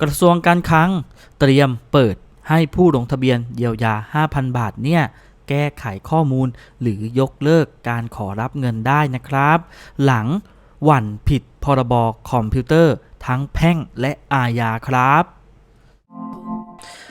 กระทรวงการคลังเตรียมเปิดให้ผู้ลงทะเบียนเยียวยา 5,000 บาทเนี่ยแก้ไขข้อมูลหรือยกเลิกการขอรับเงินได้นะครับ หลังหวั่นผิดพรบคอมพิวเตอร์ทั้งแพ่งและอาญาครับ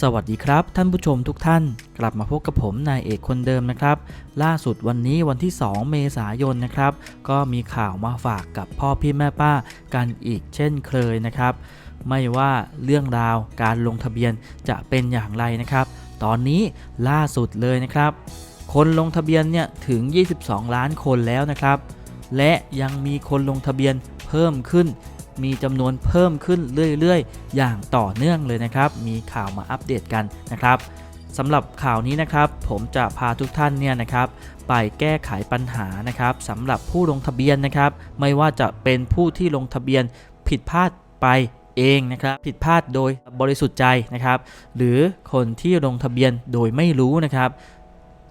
สวัสดีครับ ท่านผู้ชมทุกท่าน กลับมาพบกับผมนายเอกคนเดิมนะครับ ล่าสุดวันนี้วันที่ 2 เมษายนนะครับ ก็มีข่าวมาฝากกับพ่อพี่แม่ป้ากันอีกเช่นเคยนะครับ ไม่ว่าเรื่องราวการลงทะเบียนจะเป็นอย่างไรนะครับ ตอนนี้ล่าสุดเลยนะครับ คนลงทะเบียนเนี่ยถึง 22 ล้านคนแล้วนะครับ และยังมีคนลงทะเบียนเพิ่มขึ้น มีจำนวนเพิ่มขึ้นเรื่อยๆ อย่างต่อเนื่องเลยนะครับ มีข่าวมาอัปเดตกันนะครับสำหรับข่าวนี้นะครับ ผมจะพาทุกท่านเนี่ยนะครับ ไปแก้ไขปัญหานะครับสำหรับผู้ลงทะเบียนนะครับ ไม่ว่าจะเป็นผู้ที่ลงทะเบียนผิดพลาดไปเองนะครับผิดพลาดโดยบริสุทธิ์ใจนะครับ หรือคนที่ลงทะเบียนโดยไม่รู้นะครับ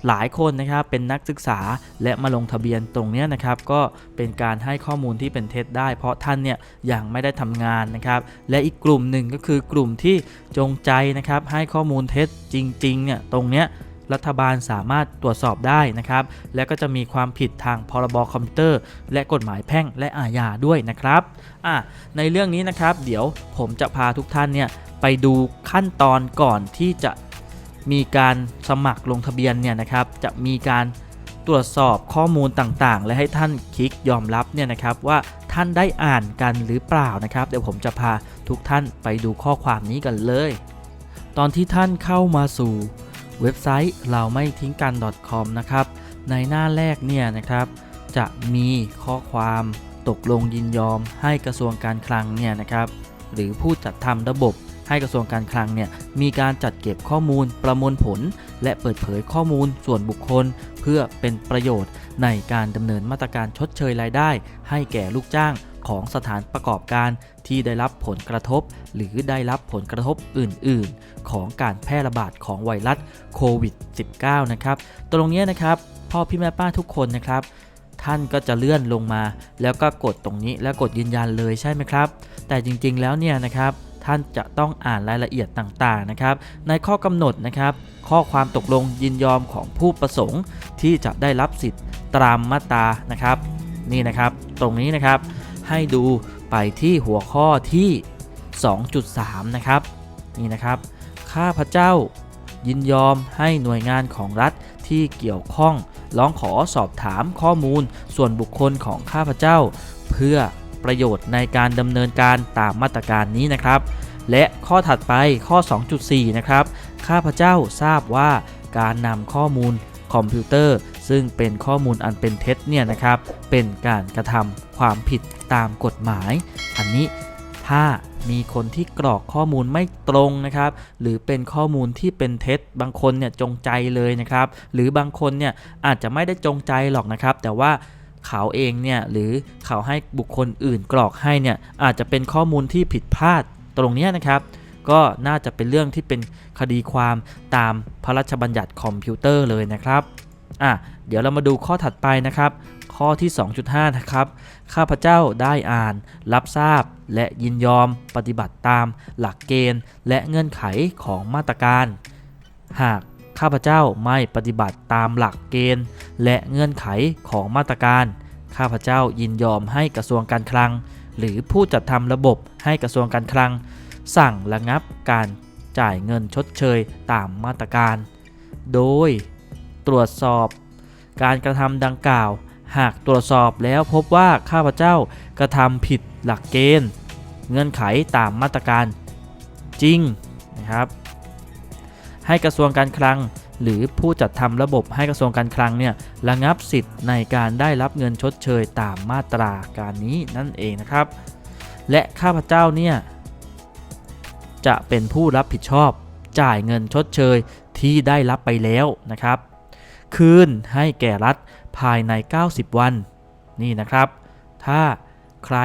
หลายคนนะครับเป็นนักศึกษาและมาลงทะเบียนตรงนี้นะครับก็เป็นการให้ข้อมูลที่เป็นเท็จได้ เพราะท่านเนี่ยยังไม่ได้ทำงานนะครับและอีกกลุ่มหนึ่งก็คือกลุ่มที่จงใจนะครับให้ข้อมูลเท็จจริงๆเนี่ยตรงเนี้ยรัฐบาลสามารถตรวจสอบได้นะครับ และก็จะมีความผิดทางพรบคอมพิวเตอร์ และกฎหมายแพ่งและอาญาด้วยนะครับอะในเรื่องนี้นะครับ เดี๋ยวผมจะพาทุกท่านเนี่ยไปดูขั้นตอนก่อนที่จะ มีการสมัครลงทะเบียนเนี่ยนะครับจะมีการตรวจสอบข้อมูลต่างๆ และให้ท่านคลิกยอมรับเนี่ยนะครับว่าท่านได้อ่านกันหรือเปล่านะครับ เดี๋ยวผมจะพาทุกท่านไปดูข้อความนี้กันเลย ตอนที่ท่านเข้ามาสู่เว็บไซต์เราไม่ทิ้งกัน .com นะครับ ในหน้าแรกเนี่ยนะครับ จะมีข้อความตกลงยินยอมให้กระทรวงการคลังเนี่ยนะครับ หรือผู้จัดทำระบบ ให้กระทรวงการคลังเนี่ยมีการจัดเก็บข้อมูลประมวลผล และเปิดเผยข้อมูลส่วนบุคคล เพื่อเป็นประโยชน์ในการดำเนินมาตรการชดเชยรายได้ ให้แก่ลูกจ้างของสถานประกอบการที่ได้รับผลกระทบ หรือได้รับผลกระทบอื่น ๆ ของการแพร่ระบาดของไวรัสโควิด -19 นะครับ ตรงนี้นะครับพ่อพี่แม่ป้าทุกคนนะครับ ท่านก็จะเลื่อนลงมา แล้วก็กดตรงนี้แล้วกดยืนยันเลยใช่ไหมครับ แต่จริงๆแล้วเนี่ยนะครับ ท่านจะต้องอ่านรายละเอียดต่างๆนะครับในข้อกำหนดนะครับข้อความตกลงยินยอมของผู้ประสงค์ ที่จะได้รับสิทธิ์ตามมาตรานะครับ นี่นะครับตรงนี้นะครับให้ดูไปที่หัวข้อที่ 2.3 นะครับนี่นะครับ ข้าพเจ้ายินยอมให้หน่วยงานของรัฐที่เกี่ยวข้องร้องขอสอบถามข้อมูลส่วนบุคคลของข้าพเจ้า เพื่อ ประโยชน์ในการดำเนินการตามมาตรการนี้นะครับ และข้อถัดไปข้อ 2.4 นะครับ ข้าพเจ้าทราบว่าการนำข้อมูลคอมพิวเตอร์ ซึ่งเป็นข้อมูลอันเป็นเท็จเนี่ยนะครับ เป็นการกระทำความผิดตามกฎหมาย อันนี้ถ้ามีคนที่กรอกข้อมูลไม่ตรงนะครับ หรือเป็นข้อมูลที่เป็นเท็จ บางคนเนี่ยจงใจเลยนะครับ หรือบางคนเนี่ยอาจจะไม่ได้จงใจหรอกนะครับ แต่ว่า เขาเองเนี่ยหรือเขาให้บุคคลอื่นกรอกให้เนี่ยอาจจะเป็นข้อมูลที่ผิดพลาดตรงนี้นะครับ ก็น่าจะเป็นเรื่องที่เป็นคดีความตามพระราชบัญญัติคอมพิวเตอร์เลยนะครับอะเดี๋ยวเรามาดูข้อถัดไปนะครับ ข้อที่ 2.5 นะครับ ข้าพเจ้าได้อ่าน รับทราบ และยินยอมปฏิบัติตาม หลักเกณฑ์ และเงื่อนไขของมาตรการ หาก ข้าพเจ้าไม่ปฏิบัติตามหลักเกณฑ์ และเงื่อนไขของมาตรการ ข้าพเจ้ายินยอมให้กระทรวงการคลัง หรือผู้จัดทำระบบให้กระทรวงการคลัง สั่งระงับการจ่ายเงินชดเชยตามมาตรการ โดยตรวจสอบ การกระทำดังกล่าว หากตรวจสอบแล้วพบว่าข้าพเจ้ากระทำผิดหลักเกณฑ์ เงื่อนไขตามมาตรการจริงนะครับ ให้กระทรวงการคลัง หรือผู้จัดทำระบบให้กระทรวงการคลังเนี่ยระงับสิทธิ์ในการได้รับเงินชดเชยตามมาตราการนี้นั่นเองนะครับ และข้าพเจ้าเนี่ยจะเป็นผู้รับผิดชอบ จ่ายเงินชดเชยที่ได้รับไปแล้วนะครับ คืนให้แก่รัฐภายใน 90 วันนี่นะครับ ถ้าใคร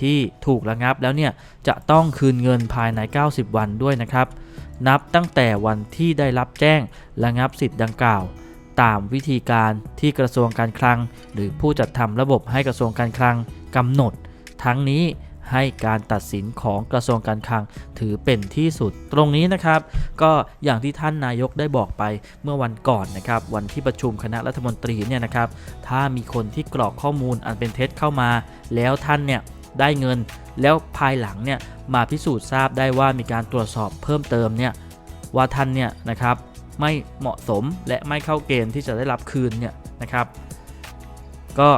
ที่ถูกระงับแล้วเนี่ยจะต้องคืนเงินภายใน 90 วันด้วยนะครับ นับตั้งแต่วันที่ได้รับแจ้งระงับสิทธิ์ดังกล่าว ตามวิธีการที่กระทรวงการคลัง หรือผู้จัดทำระบบให้กระทรวงการคลังกำหนด ทั้งนี้ให้การตัดสินของกระทรวงการคลังถือเป็นที่สุด ตรงนี้นะครับ ก็อย่างที่ท่านนายกได้บอกไปเมื่อวันก่อนนะครับ วันที่ประชุมคณะรัฐมนตรีเนี่ยนะครับ ถ้ามีคนที่กรอกข้อมูลอันเป็นเท็จเข้ามา แล้วท่านเนี่ย ได้เงิน แล้วภายหลังเนี่ยมาพิสูจน์ทราบได้ว่ามีการตรวจสอบเพิ่มเติมเนี่ยว่าท่านเนี่ยนะครับไม่เหมาะสมและไม่เข้าเกณฑ์ที่จะได้รับคืนเนี่ยนะครับ ก็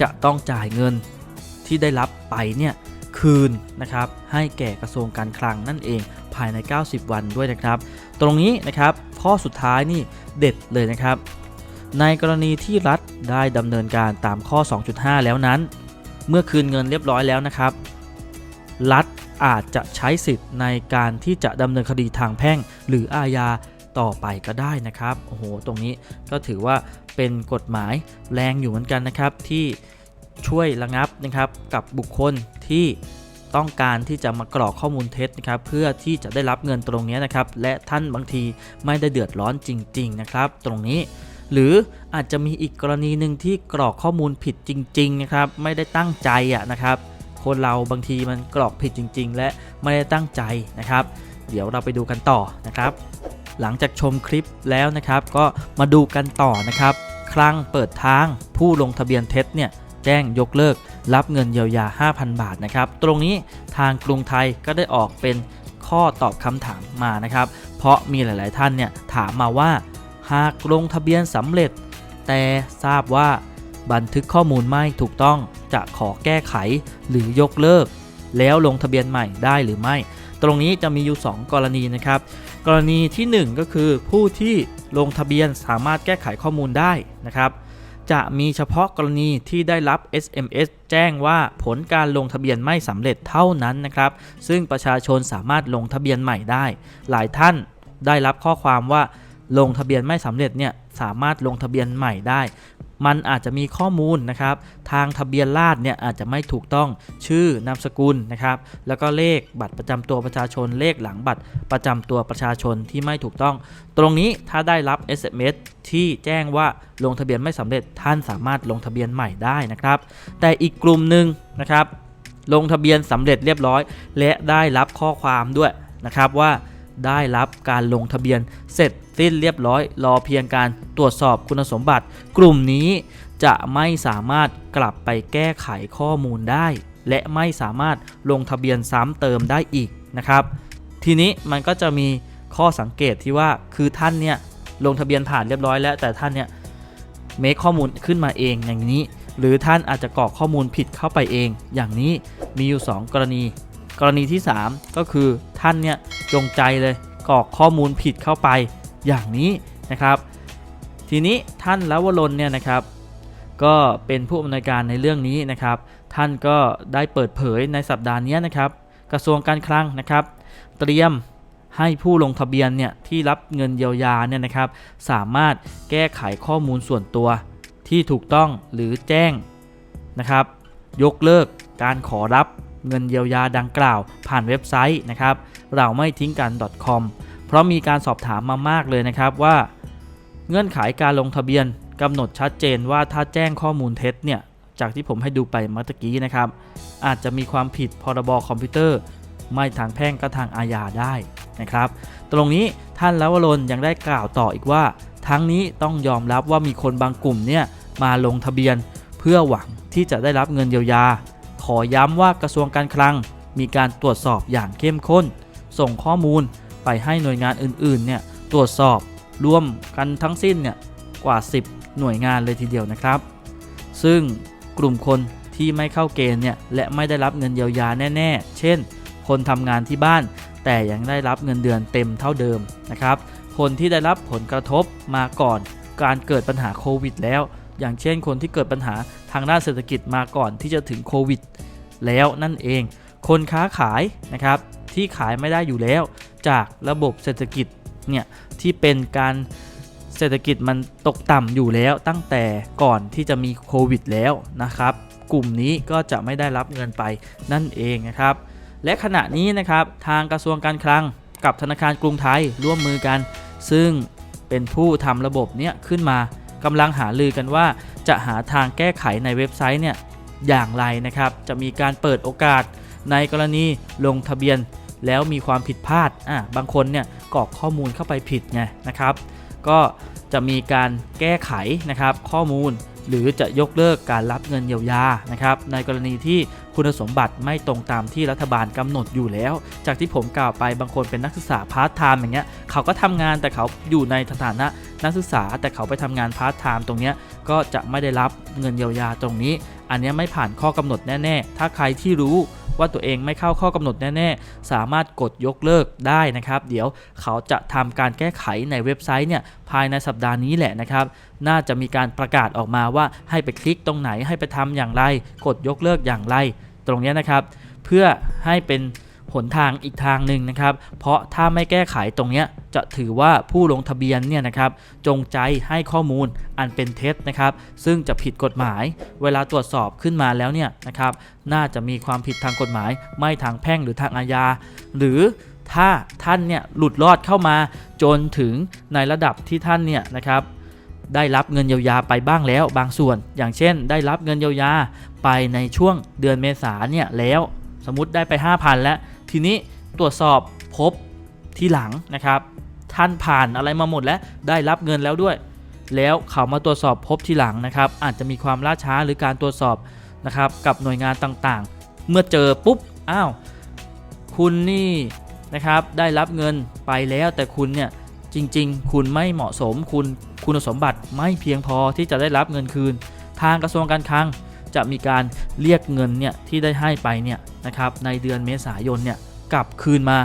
จะต้องจ่ายเงินที่ได้รับไปเนี่ยคืนนะครับให้แก่กระทรวงการคลังนั่นเองภายใน 90 วันด้วยนะครับ ตรงนี้นะครับข้อสุดท้ายนี่เด็ดเลยนะครับ ในกรณีที่รัฐได้ดำเนินการตามข้อ 2.5 แล้วนั้น เมื่อคืนเงินเรียบร้อยแล้วนะครับ รัฐอาจจะใช้สิทธิ์ในการที่จะดำเนินคดีทางแพ่งหรืออาญาต่อไปก็ได้นะครับ โอ้โห ตรงนี้ก็ถือว่าเป็นกฎหมายแรงอยู่เหมือนกันนะครับ ที่ช่วยระงับนะครับกับบุคคลที่ต้องการที่จะมากรอกข้อมูลเท็จนะครับ เพื่อที่จะได้รับเงินตรงนี้นะครับ และท่านบางทีไม่ได้เดือดร้อนจริง ๆ นะครับ ตรงนี้ หรืออาจจะมีอีกกรณีหนึ่งที่กรอกข้อมูลผิดจริงๆนะครับไม่ได้ตั้งใจอะนะครับ คนเราบางทีมันกรอกผิดจริง ๆ และไม่ได้ตั้งใจนะครับ เดี๋ยวเราไปดูกันต่อนะครับ หลังจากชมคลิปแล้วนะครับ ก็มาดูกันต่อนะครับครั้งเปิดทางผู้ลงทะเบียนเท็จเนี่ยแจ้งยกเลิก รับเงินเยียวยา 5,000 บาทนะครับ ตรงนี้ทางกรุงไทยก็ได้ออกเป็นข้อตอบคำถามมานะครับ เพราะมีหลาย ๆ ท่านเนี่ยถามมาว่า หากลงทะเบียนสำเร็จ แต่ทราบว่าบันทึกข้อมูลไม่ถูกต้องจะขอแก้ไขหรือยกเลิก แล้วลงทะเบียนใหม่ได้หรือไม่ ตรงนี้จะมีอยู่ 2 กรณีนะครับ กรณีทีหนึ่1 ก็คือผู้ที่ลงทะเบียนสามารถแก้ไขข้อมูลได้นะครับ จะมีเฉพาะกรณีที่ได้รับ SMS แจ้งว่าผลการลงทะเบียนไม่สำเร็จเท่านั้นนะครับ ซึ่งประชาชนสามารถลงทะเบียนใหม่ได้ หลายท่านได้รับข้อความว่า ลงทะเบียนไม่สำเร็จเนี่ยสามารถลงทะเบียนใหม่ได้ มันอาจจะมีข้อมูลนะครับ ทางทะเบียนราษเนี่ยอาจจะไม่ถูกต้องชื่อนามสกุลนะครับ แล้วก็เลขบัตรประจำตัวประชาชนเลขหลังบัตรประจำตัวประชาชนที่ไม่ถูกต้อง ตรงนี้ถ้าได้รับ SMS ที่แจ้งว่าลงทะเบียนไม่สำเร็จท่านสามารถลงทะเบียนใหม่ได้นะครับ แต่อีกกลุ่มหนึ่งนะครับ ลงทะเบียนสำเร็จเรียบร้อย และได้รับข้อความด้วยนะครับว่าได้รับการลงทะเบียนเสร็จ สิ้นเรียบร้อย รอเพียงการตรวจสอบคุณสมบัติ กลุ่มนี้จะไม่สามารถกลับไปแก้ไขข้อมูลได้ และไม่สามารถลงทะเบียนซ้ำเติมได้อีกนะครับ ทีนี้มันก็จะมีข้อสังเกตที่ว่าคือท่านเนี่ยลงทะเบียนผ่านเรียบร้อยแล้วแต่ท่านเนี่ยเมคข้อมูลขึ้นมาเองอย่างนี้ หรือท่านอาจจะกรอกข้อมูลผิดเข้าไปเอง อย่างนี้มีอยู่ 2 กรณี กรณีที่ 3 ก็คือท่านเนี่ยจงใจเลยกรอกข้อมูลผิดเข้าไป อย่างนี้นะครับ ทีนี้ท่านลวรนเนี่ยนะครับ ก็เป็นผู้อำนวยการในเรื่องนี้นะครับ ท่านก็ได้เปิดเผยในสัปดาห์นี้นะครับ กระทรวงการคลังนะครับ เตรียมให้ผู้ลงทะเบียนเนี่ยที่รับเงินเยียวยาเนี่ยนะครับ สามารถแก้ไขข้อมูลส่วนตัวที่ถูกต้องหรือแจ้งนะครับ ยกเลิกการขอรับเงินเยียวยาดังกล่าว ผ่านเว็บไซต์นะครับ เราไม่ทิ้งกัน .com เพราะมีการสอบถามมามากเลยนะครับว่า เงื่อนไขการลงทะเบียนกำหนดชัดเจนว่าถ้าแจ้งข้อมูลเท็จเนี่ยจากที่ผมให้ดูไปเมื่อกี้นะครับ อาจจะมีความผิดพรบคอมพิวเตอร์ ไม่ทางแพ่งก็ทางอาญาได้นะครับ ตรงนี้ท่านลวรนยังได้กล่าวต่ออีกว่า ทั้งนี้ต้องยอมรับว่ามีคนบางกลุ่มเนี่ยมาลงทะเบียน เพื่อหวังที่จะได้รับเงินเยียวยา ขอย้ำว่ากระทรวงการคลัง มีการตรวจสอบอย่างเข้มข้น ส่งข้อมูล ไปให้หน่วยงานอื่นๆเนี่ยตรวจสอบรวมกันทั้งสิ้นเนี่ยกว่า 10 หน่วยงานเลยทีเดียวนะครับ ซึ่งกลุ่มคนที่ไม่เข้าเกณฑ์เนี่ยและไม่ได้รับเงินเยียวยาแน่ ๆ เช่น คนทำงานที่บ้าน แต่ยังได้รับเงินเดือนเต็มเท่าเดิมนะครับ คนที่ได้รับผลกระทบมาก่อนการเกิดปัญหาโควิดแล้ว อย่างเช่น คนที่เกิดปัญหาทางด้านเศรษฐกิจมาก่อนที่จะถึงโควิดแล้วนั่นเอง คนค้าขายนะครับ ที่ขายไม่ได้อยู่แล้ว จากระบบเศรษฐกิจเนี่ยที่เป็นการเศรษฐกิจมันตกต่ำอยู่แล้วตั้งแต่ก่อนที่จะมีโควิดแล้วนะครับ กลุ่มนี้ก็จะไม่ได้รับเงินไปนั่นเองนะครับ และขณะนี้นะครับทางกระทรวงการคลังกับธนาคารกรุงไทยร่วมมือกัน ซึ่งเป็นผู้ทำระบบเนี้ยขึ้นมากำลังหาลือกันว่าจะหาทางแก้ไขในเว็บไซต์เนี่ยอย่างไรนะครับ จะมีการเปิดโอกาสในกรณีลงทะเบียน แล้วมีความผิดพลาดอะบางคนเนี่ยกรอกข้อมูลเข้าไปผิดไงนะครับ ก็จะมีการแก้ไขนะครับข้อมูลหรือจะยกเลิกการรับเงินเยียวยานะครับในกรณีที่คุณสมบัติไม่ตรงตามที่รัฐบาลกำหนดอยู่แล้ว จากที่ผมกล่าวไปบางคนเป็นนักศึกษาพาร์ทไทม์อย่างเงี้ยเขาก็ทำงานแต่เขาอยู่ในสถานะนักศึกษาแต่เขาไปทำงานพาร์ทไทม์ตรงเนี้ยก็จะไม่ได้รับเงินเยียวยาตรงนี้ อันเนี้ยไม่ผ่านข้อกำหนดแน่ ๆ ถ้าใครที่รู้ ว่าตัวเองไม่เข้าข้อกำหนดแน่ๆ สามารถกดยกเลิกได้นะครับ เดี๋ยวเขาจะทำการแก้ไขในเว็บไซต์เนี่ยภายในสัปดาห์นี้แหละนะครับ น่าจะมีการประกาศออกมาว่าให้ไปคลิกตรงไหนให้ไปทำอย่างไร กดยกเลิกอย่างไร ตรงนี้นะครับ เพื่อให้เป็น หนทางอีกทางหนึ่งนะครับ เพราะถ้าไม่แก้ไขตรงเนี้ยจะถือว่าผู้ลงทะเบียนเนี่ยนะครับจงใจให้ข้อมูลอันเป็นเท็จนะครับ ซึ่งจะผิดกฎหมาย เวลาตรวจสอบขึ้นมาแล้วเนี่ยนะครับน่าจะมีความผิดทางกฎหมาย ไม่ทางแพ่งหรือทางอาญา หรือถ้าท่านเนี่ยหลุดรอดเข้ามาจนถึงในระดับที่ท่านเนี่ยนะครับได้รับเงินเยียวยาไปบ้างแล้วบางส่วน อย่างเช่น ได้รับเงินเยียวยาไปในช่วงเดือนเมษาเนี่ยแล้ว สมมติได้ไป 5,000 แล้ว ทีนี้ตรวจสอบพบที่หลังนะครับ ท่านผ่านอะไรมาหมดแล้วได้รับเงินแล้วด้วย แล้วเขามาตรวจสอบพบทีหลังนะครับ อาจจะมีความล่าช้าหรือการตรวจสอบนะครับกับหน่วยงานต่างๆ เมื่อเจอปุ๊บอ้าวคุณนี่นะครับได้รับเงินไปแล้วแต่คุณเนี่ยจริง ๆ คุณไม่เหมาะสมคุณคุณสมบัติไม่เพียงพอที่จะได้รับเงินคืน ทางกระทรวงการคลัง จะมีการเรียกเงินเนี่ยที่ได้ให้ไปเนี่ยนะครับในเดือนเมษายนเนี่ยกลับคืนมา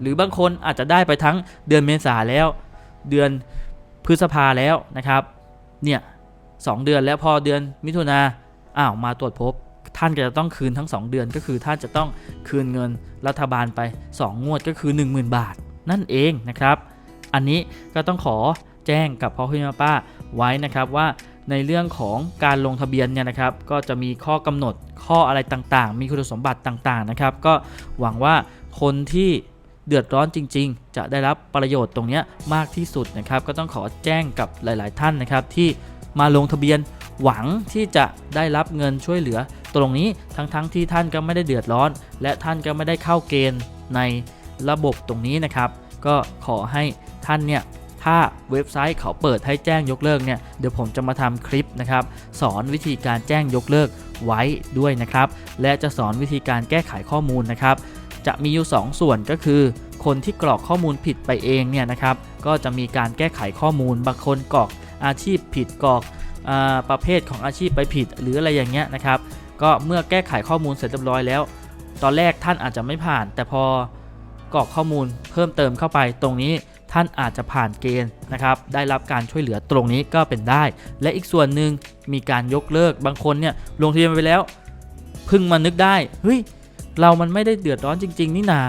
หรือบางคนอาจจะได้ไปทั้งเดือนเมษาแล้ว เดือนพฤษภาแล้วนะครับเนี่ยสองเดือนแล้วพอเดือนมิถุนาอ้าวมาตรวจพบท่านก็จะต้องคืนทั้ง 2 เดือนก็คือท่านจะต้องคืนเงินรัฐบาลไป 2 งวดก็คือ 10,000 บาท นั่นเองนะครับ อันนี้ก็ต้องขอแจ้งกับพ่อพี่แม่ป้าไว้นะครับว่า ในเรื่องของการลงทะเบียนเนี่ยนะครับก็จะมีข้อกำหนดข้ออะไรต่างๆ มีคุณสมบัติต่างๆนะครับ ก็หวังว่าคนที่เดือดร้อนจริง ๆ จะได้รับประโยชน์ตรงนี้มากที่สุดนะครับ ก็ต้องขอแจ้งกับหลาย ๆ ท่านนะครับ ที่มาลงทะเบียนหวังที่จะได้รับเงินช่วยเหลือตรงนี้ทั้งๆทที่ท่านก็ไม่ได้เดือดร้อน และท่านก็ไม่ได้เข้าเกณฑ์ในระบบตรงนี้นะครับ ก็ขอให้ท่านเนี่ย ถ้าเว็บไซต์เขาเปิดให้แจ้งยกเลิกเนี่ยเดี๋ยวผมจะมาทำคลิปนะครับสอนวิธีการแจ้งยกเลิกไว้ด้วยนะครับ และจะสอนวิธีการแก้ไขข้อมูลนะครับ จะมีอยู่ 2 ส่วนก็คือ คนที่กรอกข้อมูลผิดไปเองเนี่ยนะครับ ก็จะมีการแก้ไขข้อมูลบางคนกรอกอาชีพผิดกรอกอประเภทของอาชีพไปผิด หรืออะไรอย่างเงี้ยนะครับ ก็เมื่อแก้ไขข้อมูลเสร็จเรียบร้อยแล้ว ตอนแรกท่านอาจจะไม่ผ่าน แต่พอกรอกข้อมูลเพิ่มเติมเข้าไปตรงนี้ ท่านอาจจะผ่านเกณฑ์นะครับได้รับการช่วยเหลือตรงนี้ก็เป็นได้ และอีกส่วนหนึ่งมีการยกเลิกบางคนเนี่ยลงทะเบียนไปแล้วเพิ่งมานึกได้เฮ้ยเรามันไม่ได้เดือดร้อนจริง ๆ นี่นา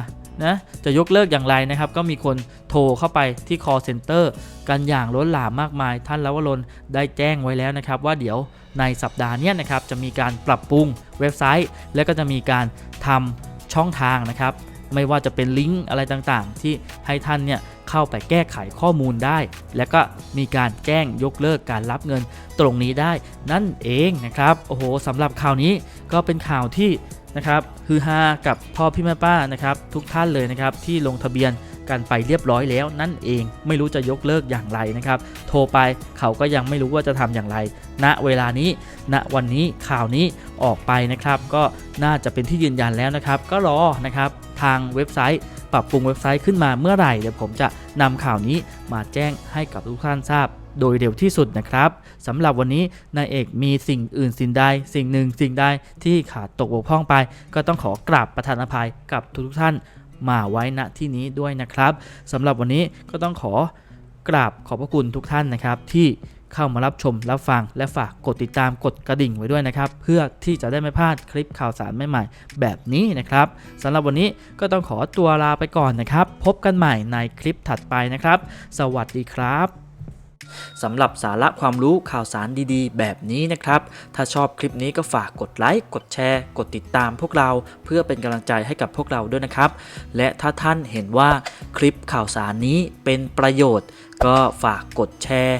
นะจะยกเลิกอย่างไรนะครับ ก็มีคนโทรเข้าไปที่ call center กันอย่างล้นหลามมากมาย ท่านลวรนได้แจ้งไว้แล้วนะครับ ว่าเดี๋ยวในสัปดาห์นี้นะครับจะมีการปรับปรุงเว็บไซต์ และก็จะมีการทำช่องทางนะครับ ไม่ว่าจะเป็นลิงก์อะไรต่างๆ ที่ให้ท่านเนี่ยเข้าไปแก้ไขข้อมูลได้ และก็มีการแจ้งยกเลิกการรับเงินตรงนี้ได้นั่นเองนะครับโอ้โหสำหรับข่าวนี้ก็เป็นข่าวที่นะครับฮือฮากับพ่อพี่แม่ป้านะครับทุกท่านเลยนะครับที่ลงทะเบียนกันไปเรียบร้อยแล้วนั่นเองไม่รู้จะยกเลิกอย่างไรนะครับ โทรไปเขาก็ยังไม่รู้ว่าจะทำอย่างไร ณเวลานี้ณวันนี้ข่าวนี้ออกไปนะครับ ก็น่าจะเป็นที่ยืนยันแล้วนะครับ ก็รอนะครับ ทางเว็บไซต์ ปรับปรุงเว็บไซต์ขึ้นมาเมื่อไหร่เดี๋ยวผมจะนำข่าวนี้มาแจ้งให้กับทุกท่านทราบโดยเร็วที่สุดนะครับสำหรับวันนี้นายเอกมีสิ่งอื่นสิ่งใด สิ่งหนึ่งสิ่งใดที่ขาดตกบกพร่องไป ก็ต้องขอกราบประธานอภัยกับทุกๆท่านมาไว้ณที่นี้ด้วยนะครับสำหรับวันนี้ก็ต้องขอกราบขอบพระคุณทุกท่านนะครับที่ เข้ามารับชมรับฟัง และฝากกดติดตามกดกระดิ่งไว้ด้วยนะครับ เพื่อที่จะได้ไม่พลาดคลิปข่าวสารใหม่ๆ แบบนี้นะครับสำหรับวันนี้ก็ต้องขอตัวลาไปก่อนนะครับ พบกันใหม่ในคลิปถัดไปนะครับ สวัสดีครับสำหรับสาระความรู้ข่าวสารดีๆ แบบนี้นะครับ ถ้าชอบคลิปนี้ก็ฝากกดไลค์ กดแชร์ กดติดตามพวกเราเพื่อเป็นกำลังใจให้กับพวกเราด้วยนะครับ และถ้าท่านเห็นว่าคลิปข่าวสารนี้เป็นประโยชน์ ก็ฝากกดแชร์